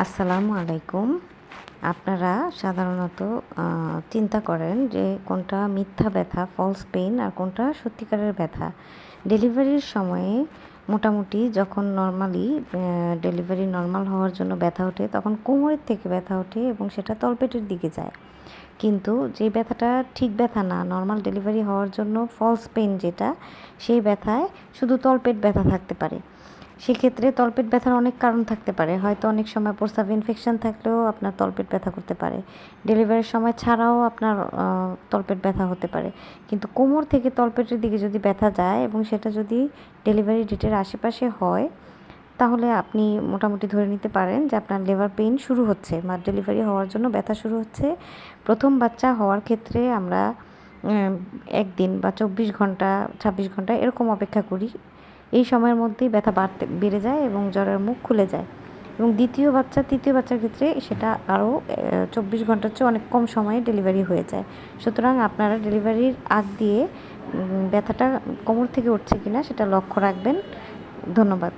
আসসালামু আলাইকুম। আপনারা সাধারণত চিন্তা করেন যে কোনটা মিথ্যা ব্যথা ফলস পেইন আর কোনটা সত্যিকারের ব্যথা। ডেলিভারির সময়ে মোটামুটি যখন নর্মালি ডেলিভারি নর্মাল হওয়ার জন্য ব্যথা ওঠে, তখন কোমরের থেকে ব্যথা ওঠে এবং সেটা তলপেটের দিকে যায়। কিন্তু যে ব্যথাটা ঠিক ব্যথা না নর্মাল ডেলিভারি হওয়ার জন্য ফলস পেন যেটা, সেই ব্যথায় শুধু তলপেট ব্যথা থাকতে পারে। সেক্ষেত্রে তলপেট ব্যথার অনেক কারণ থাকতে পারে। হয়তো অনেক সময় প্রস্রাব ইনফেকশন থাকলেও আপনার তলপেট ব্যথা করতে পারে। ডেলিভারির সময় ছাড়াও আপনার তলপেট ব্যথা হতে পারে। কিন্তু কোমর থেকে তলপেটের দিকে যদি ব্যথা যায় এবং সেটা যদি ডেলিভারি ডেটের আশেপাশে হয়, তাহলে আপনি মোটামুটি ধরে নিতে পারেন যে আপনার লেবার পেইন শুরু হচ্ছে বা ডেলিভারি হওয়ার জন্য ব্যথা শুরু হচ্ছে। প্রথম বাচ্চা হওয়ার ক্ষেত্রে আমরা একদিন বা চব্বিশ ঘণ্টা, ছাব্বিশ ঘণ্টা এরকম অপেক্ষা করি। এই সময়ের মধ্যেই ব্যথা বাড়তে, বেড়ে যায় এবং জ্বরের মুখ খুলে যায়। এবং দ্বিতীয় বাচ্চা, তৃতীয় বাচ্চার ক্ষেত্রে সেটা আরও চব্বিশ ঘণ্টার চেয়ে অনেক কম সময়ে ডেলিভারি হয়ে যায়। সুতরাং আপনারা ডেলিভারির আগ দিয়ে ব্যথাটা কোমর থেকে উঠছে কিনা সেটা লক্ষ্য রাখবেন। ধন্যবাদ।